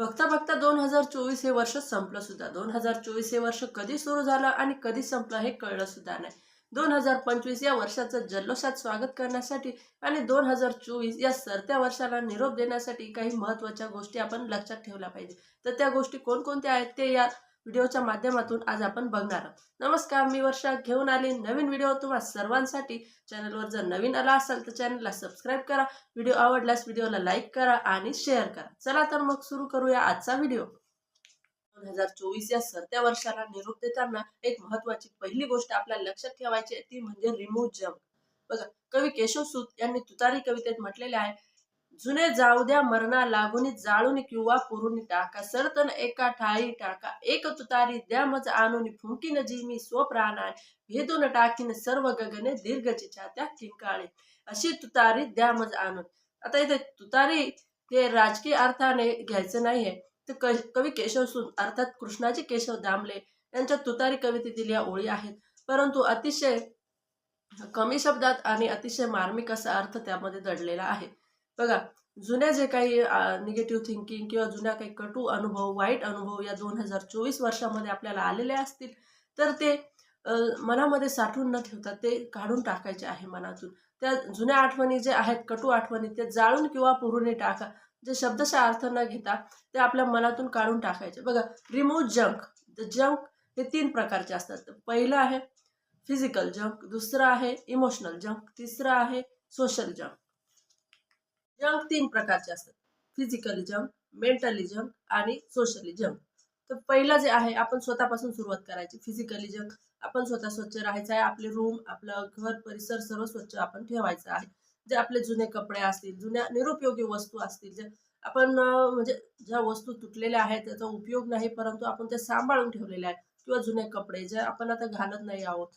बघता बघता दोन हजार चोवीस हे वर्ष संपलं सुद्धा. दोन हजार चोवीस हे वर्ष कधी सुरू झालं आणि कधी संपलं हे कळलं सुद्धा नाही. दोन हजार पंचवीस या वर्षाचं जल्लोषात स्वागत करण्यासाठी आणि दोन हजार चोवीस या सरत्या वर्षाला निरोप देण्यासाठी काही महत्त्वाच्या गोष्टी आपण लक्षात ठेवल्या पाहिजे. तर त्या गोष्टी कोणकोणत्या आहेत ते या व्हिडिओच्या माध्यमातून आज आपण बघणार आहोत. नमस्कार मी वर्षा. घेऊन आले नवीन व्हिडिओ. तुम्हा सर्वांसाठी चॅनलवर जर नवीन आला असाल तर चॅनलला सबस्क्राईब करा. व्हिडिओ आवडल्यास व्हिडिओला लाईक करा आणि शेअर करा. चला तर मग सुरू करूया आजचा व्हिडिओ. दोन हजार चोवीस या सरत्या वर्षाला निरोप देताना एक महत्वाची पहिली गोष्ट आपल्या लक्षात ठेवायची आहे ती म्हणजे रिमूव्ह जंक बघा कवी केशव सूत यांनी तुतारी कवितेत म्हटलेले आहे जुने जाऊ द्या मरणा लागुनी जाळून किंवा पुरून टाका. सरतन एका ठाई टाका. एक तुतारी द्या मज आणून फुंकीन नजी मी स्वप्राणाय भेदून टाकीन सर्व गगने दीर्घची छात्या किंकाळे अशी तुतारी द्या मज आणून. आता इथे तुतारी ते राजकीय अर्थाने घ्यायचं नाहीये. तर क- कवी केशव सुन अर्थात कृष्णाजी केशव दामले यांच्या तुतारी कवितेतील या ओळी आहेत. परंतु अतिशय कमी शब्दात आणि अतिशय मार्मिक असा अर्थ त्यामध्ये दडलेला आहे. बघा जुन्या जे काही निगेटिव्ह थिंकिंग किंवा जुन्या काही कटू अनुभव वाईट अनुभव या दोन हजार चोवीस वर्षामध्ये आपल्याला आलेले असतील तर ते मनामध्ये साठवून न ठेवता ते काढून टाकायचे आहे मनातून. त्या जुन्या आठवणी जे आहेत कटू आठवणी ते जाळून किंवा पुरुणे टाका. जे शब्दशा अर्थ न घेता ते आपल्या मनातून काढून टाकायचे. बघा रिमूव्ह जंक द जंक हे तीन प्रकारचे असतात. पहिलं आहे फिजिकल जंक दुसरं आहे इमोशनल जंक तिसरं आहे सोशल जंक जंक तीन प्रकारचे असतात. फिजिकली जंक मेंटली जंक आणि सोशली जंक तर पहिलं जे आहे आपण स्वतःपासून सुरुवात करायची. फिजिकली जंक आपण स्वतः स्वच्छ राहायचं आहे. आपले रूम आपलं घर परिसर सर्व स्वच्छ आपण ठेवायचं आहे. जे आपले जुने कपडे असतील जुन्या निरुपयोगी वस्तू असतील जे आपण म्हणजे ज्या वस्तू तुटलेल्या आहेत त्याचा उपयोग नाही परंतु आपण ते सांभाळून ठेवलेले आहेत. किंवा जुने कपडे जे आपण आता घालत नाही आहोत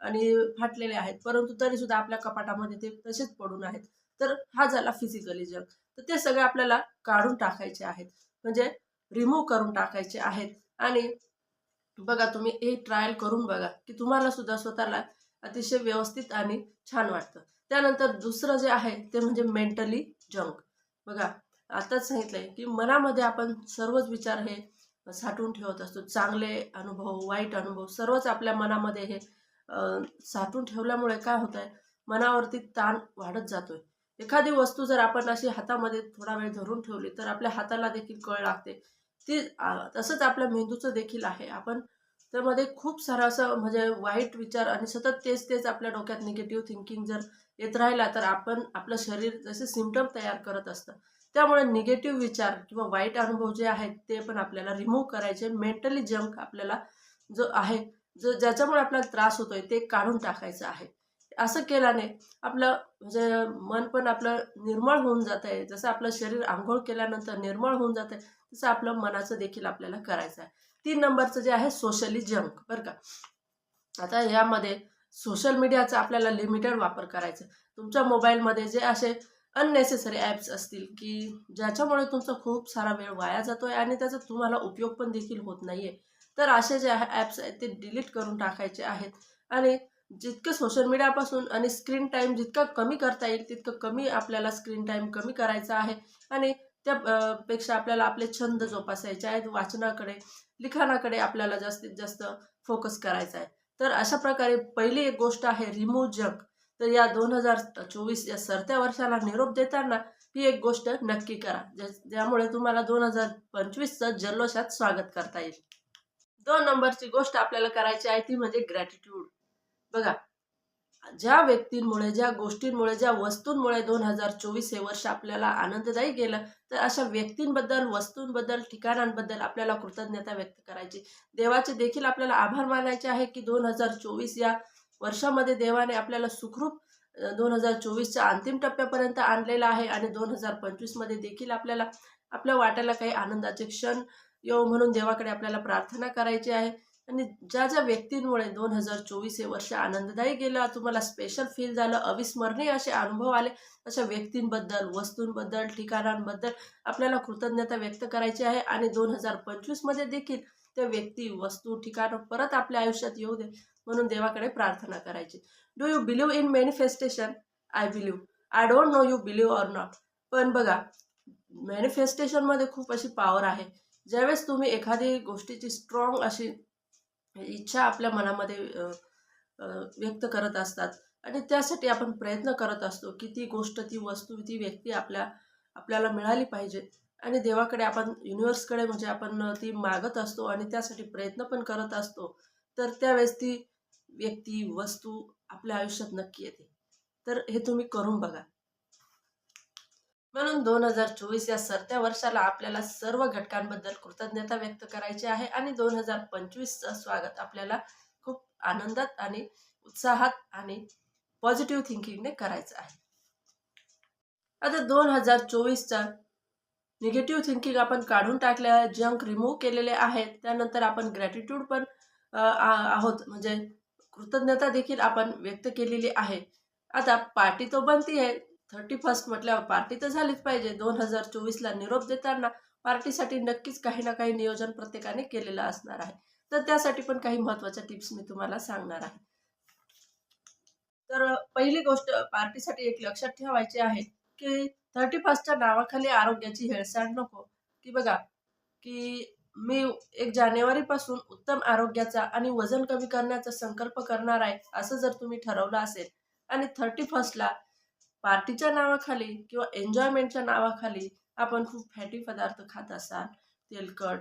आणि फाटलेले आहेत परंतु तरी सुद्धा आपल्या कपाटामध्ये ते तसेच पडून आहेत. तर हा झाला फिजिकली जग तर ते सगळे आपल्याला काढून टाकायचे आहेत. म्हणजे रिमूव्ह करून टाकायचे आहेत. आणि बघा तुम्ही हे ट्रायल करून बघा की तुम्हाला सुद्धा स्वतःला अतिशय व्यवस्थित आणि छान वाटतं. त्यानंतर दुसरं जे आहे ते म्हणजे मेंटली जंक बघा आताच सांगितलंय की मनामध्ये आपण सर्वच विचार हे साठवून ठेवत असतो. चांगले अनुभव वाईट अनुभव सर्वच आपल्या मनामध्ये हे साठवून ठेवल्यामुळे काय होत आहे मनावरती ताण वाढत जातोय. एखादी वस्तू जर आपण अशी हातामध्ये थोडा वेळ धरून ठेवली तर आपल्या हाताला देखील कळ लागते. ती तसंच आपल्या मेंदूचं देखील आहे. आपण त्यामध्ये खूप सारा असं म्हणजे वाईट विचार आणि सतत तेच तेच आपल्या डोक्यात निगेटिव्ह थिंकिंग जर येत राहिला तर आपण आपलं शरीर जसे सिमटम तयार करत असतं. त्यामुळे निगेटिव्ह विचार किंवा वाईट अनुभव जे आहेत ते पण आपल्याला रिमूव्ह करायचे. मेंटली जंक आपल्याला जो आहे जो ज्याच्यामुळे आपल्याला त्रास होतोय ते काढून टाकायचं आहे. असं केल्याने आपलं म्हणजे मन पण आपलं निर्मळ होऊन जात आहे जसं आपलं शरीर आंघोळ केल्यानंतर निर्मळ होऊन जात आहे तसं आपलं मनाचं देखील आपल्याला करायचं आहे. तीन नंबरचं जे आहे सोशली जंक बरं का? आता यामध्ये सोशल मीडियाचा आपल्याला लिमिटेड वापर करायचा तुमच्या मोबाईलमध्ये जे असे अननेसेसरी ॲप्स असतील की ज्याच्यामुळे तुमचा खूप सारा वेळ वाया जातो आहे आणि त्याचा तुम्हाला उपयोग पण देखील होत नाही आहे तर असे जे ॲप्स आहेत ते डिलीट करून टाकायचे आहेत आणि जितकं सोशल मीडियापासून आणि स्क्रीन टाईम जितका कमी करता येईल तितकं कमी आपल्याला स्क्रीन टाईम कमी करायचा आहे. आणि त्या पेक्षा आपल्याला आपले छंद जोपासायचे आहेत वाचनाकडे लिखाणाकडे आपल्याला जास्तीत जास्त फोकस करायचा आहे. तर अशा प्रकारे पहिली एक गोष्ट आहे रिमूव्ह जंक तर या दोन हजार चोवीस या सरत्या वर्षाला निरोप देताना ही एक गोष्ट नक्की करा. ज्या ज्यामुळे तुम्हाला दोन हजार पंचवीसचं जल्लोषात स्वागत करता येईल. दोन नंबरची गोष्ट आपल्याला करायची आहे ती म्हणजे ग्रॅटिट्यूड बघा ज्या व्यक्तींमुळे ज्या गोष्टींमुळे ज्या वस्तूंमुळे दोन हजार चोवीस हे वर्ष आपल्याला आनंददायी गेलं तर अशा व्यक्तींबद्दल वस्तूंबद्दल ठिकाणांबद्दल आपल्याला कृतज्ञता व्यक्त करायची. देवाचे देखील आपल्याला आभार मानायचे आहे की दोन हजार चोवीस या वर्षामध्ये देवाने आपल्याला सुखरूप दोन हजार चोवीसच्या अंतिम टप्प्यापर्यंत आणलेला आहे आणि दोन हजार पंचवीसमध्ये देखील आपल्याला आपल्या वाट्याला काही आनंदाचे क्षण येऊ म्हणून देवाकडे आपल्याला प्रार्थना करायची आहे. आणि ज्या ज्या व्यक्तींमुळे दोन हजार चोवीस हे वर्ष आनंददायी गेलं तुम्हाला स्पेशल फील झालं अविस्मरणीय असे अनुभव आले अशा व्यक्तींबद्दल वस्तूंबद्दल ठिकाणांबद्दल आपल्याला कृतज्ञता व्यक्त करायची आहे आणि दोन हजार पंचवीसमध्ये देखील त्या व्यक्ती वस्तू ठिकाणं परत आपल्या आयुष्यात येऊ दे म्हणून देवाकडे प्रार्थना करायची. Do you believe in manifestation I believe I don't know you believe or not पण बघा मॅनिफेस्टेशनमध्ये खूप अशी पॉवर आहे. ज्यावेळेस तुम्ही एखादी गोष्टीची स्ट्रॉंग अशी इच्छा आपल्या मनामध्ये व्यक्त करत असतात. आणि त्यासाठी आपण प्रयत्न करत असतो की ती गोष्ट ती वस्तू ती व्यक्ती आपल्या आपल्याला मिळाली पाहिजे. आणि देवाकडे आपण युनिवर्सकडे म्हणजे आपण ती मागत असतो आणि त्यासाठी प्रयत्न पण करत असतो. तर त्यावेळेस ती व्यक्ती वस्तू आपल्या आयुष्यात नक्की येते. तर हे तुम्ही करून बघा. म्हणून दोन हजार चोवीस या सरत्या वर्षाला आपल्याला सर्व घटकांबद्दल कृतज्ञता व्यक्त करायची आहे आणि दोन हजार पंचवीसचं स्वागत आपल्याला खूप आनंदात आणि उत्साहात आणि पॉझिटिव्ह थिंकिंगने करायचं आहे. आता दोन हजार चोवीसचा निगेटिव्ह थिंकिंग आपण काढून टाकले आहे जंक रिमूव्ह केलेले आहेत. त्यानंतर आपण ग्रॅटिट्यूड पण आ- आहोत. म्हणजे कृतज्ञता देखील आपण व्यक्त केलेली आहे. आता पार्टी तो बनती आहे थर्टी फर्स्ट म्हटल्यावर पार्टी तर झालीच पाहिजे. दोन हजार चोवीसला निरोप देताना पार्टीसाठी नक्कीच काही ना काही नियोजन प्रत्येकाने केलेलं असणार आहे. तर त्यासाठी पण काही महत्त्वाच्या टिप्स मी तुम्हाला सांगणार आहे. तर पहिली गोष्ट पार्टीसाठी एक लक्षात ठेवायची आहे की थर्टी फर्स्टच्या नावाखाली आरोग्याची हेळसांड नको. की बघा की मी एक जानेवारीपासून उत्तम आरोग्याचा आणि वजन कमी करण्याचा संकल्प करणार आहे असं जर तुम्ही ठरवलं असेल आणि थर्टी फर्स्टला पार्टीच्या नावाखाली किंवा एन्जॉयमेंटच्या नावाखाली आपण खूप फॅटी पदार्थ खात असाल तेलकट.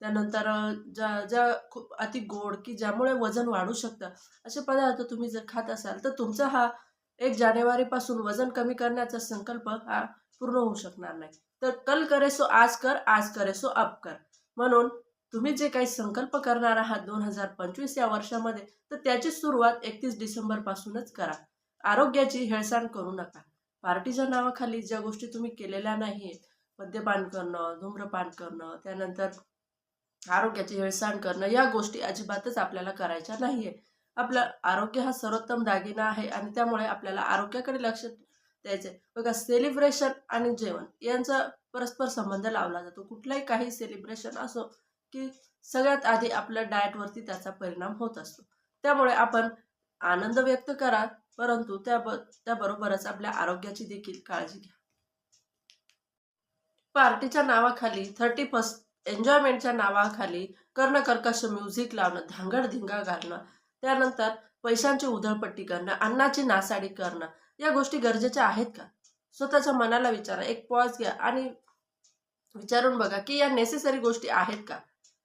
त्यानंतर ज्या ज्या खूप अति गोड की ज्यामुळे वजन वाढू शकतं असे पदार्थ तुम्ही जर खात असाल तर तुमचा हा एक जानेवारीपासून वजन कमी करण्याचा संकल्प हा पूर्ण होऊ शकणार नाही. तर कल करे सो आज कर आज करे सो अब कर. म्हणून तुम्ही जे काही संकल्प करणार आहात दोन हजार पंचवीस या वर्षामध्ये तर त्याची सुरुवात एकतीस डिसेंबरपासूनच करा. आरोग्याची हेळसांड करू नका. पार्टीच्या नावाखाली ज्या गोष्टी तुम्ही केलेल्या नाही मद्यपान करणं धूम्रपान करणं त्यानंतर आरोग्याची हेळसांड करणं या गोष्टी अजिबातच आपल्याला करायच्या नाही आहे आपलं आरोग्य हा सर्वोत्तम दागिना आहे आणि त्यामुळे आपल्याला आरोग्याकडे लक्ष द्यायचं आहे बघा सेलिब्रेशन आणि जेवण यांचा परस्पर संबंध लावला जातो. कुठलाही काही सेलिब्रेशन असो की सगळ्यात आधी आपल्या डाएटवरती त्याचा परिणाम होत असतो. त्यामुळे आपण आनंद व्यक्त करा परंतु त्या त्याबरोबरच आपल्या आरोग्याची देखील काळजी घ्या. पार्टीच्या नावाखाली थर्टी फर्स्ट एन्जॉयमेंटच्या नावाखाली कर्णकर्कश म्युझिक लावणं धांगडधिंगा घालणं त्यानंतर पैशांची उधळपट्टी करणं अन्नाची नासाडी करणं या गोष्टी गरजेच्या आहेत का? स्वतःच्या मनाला विचारा एक पॉज घ्या आणि विचारून बघा की या नेसेसरी गोष्टी आहेत का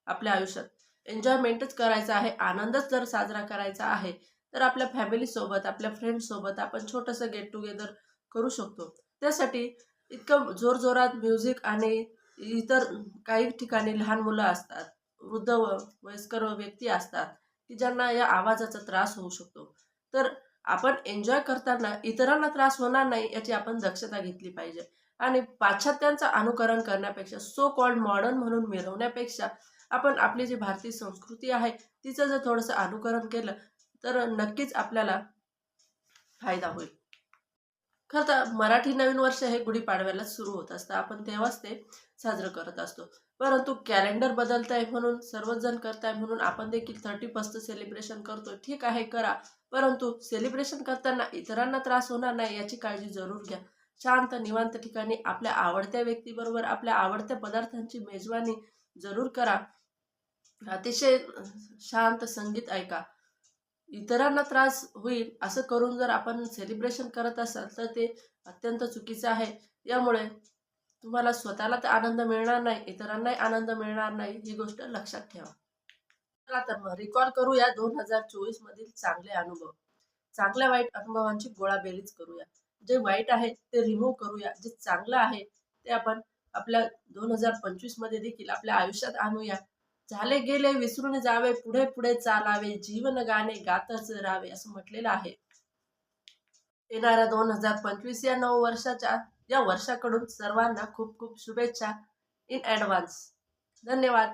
आपल्या आयुष्यात? एन्जॉयमेंटच करायचं आहे आनंदच जर साजरा करायचा आहे तर आपल्या फॅमिलीसोबत आपल्या फ्रेंडसोबत आपण छोटंसं गेट टुगेदर करू शकतो. त्यासाठी इतकं जोरजोरात म्युझिक आणि इतर काही ठिकाणी लहान मुलं असतात वृद्ध व वयस्कर व्यक्ती असतात की ज्यांना या आवाजाचा त्रास होऊ शकतो. तर आपण एन्जॉय करताना इतरांना त्रास होणार नाही याची आपण दक्षता घेतली पाहिजे. आणि पाश्चात्यांचं अनुकरण करण्यापेक्षा सो कॉल्ड मॉडर्न म्हणून मिरवण्यापेक्षा आपण आपली जी भारतीय संस्कृती आहे तिचं जर थोडंसं अनुकरण केलं तर नक्कीच आपल्याला फायदा होईल. खरं तर मराठी नवीन वर्ष हे गुढीपाडव्याला सुरू होत असतं. आपण तेव्हाच ते साजरं करत असतो. परंतु कॅलेंडर बदलत आहे म्हणून सर्वच जण करताय म्हणून आपण देखील थर्टी फर्स्ट सेलिब्रेशन करतो ठीक आहे करा. परंतु सेलिब्रेशन करताना इतरांना त्रास होणार नाही याची काळजी जरूर घ्या. शांत निवांत ठिकाणी आपल्या आवडत्या व्यक्तीबरोबर आपल्या आवडत्या पदार्थांची मेजवानी जरूर करा. अतिशय शांत संगीत ऐका. इतरांना त्रास होईल असं करून जर आपण सेलिब्रेशन करत असाल तर ते अत्यंत चुकीचं आहे. यामुळे तुम्हाला स्वतःला तर आनंद मिळणार नाही इतरांनाही आनंद मिळणार नाही ही गोष्ट लक्षात ठेवा. चला तर मग रिकॉल करूया दोन हजार चोवीस मधील चांगले अनुभव. चांगल्या वाईट अनुभवांची गोळाबेरीज करूया. जे वाईट आहे ते रिमूव्ह करूया. जे चांगलं आहे ते आपण आपल्या दोन हजार पंचवीसमध्ये देखील आपल्या आयुष्यात आणूया. झाले गेले विसरून जावे पुढे पुढे चालावे जीवन गाणे गातच राहावे असं म्हटलेलं आहे. येणाऱ्या दोन हजार पंचवीस या नऊ वर्षाच्या या वर्षाकडून सर्वांना खूप खूप शुभेच्छा इन ॲडव्हान्स धन्यवाद.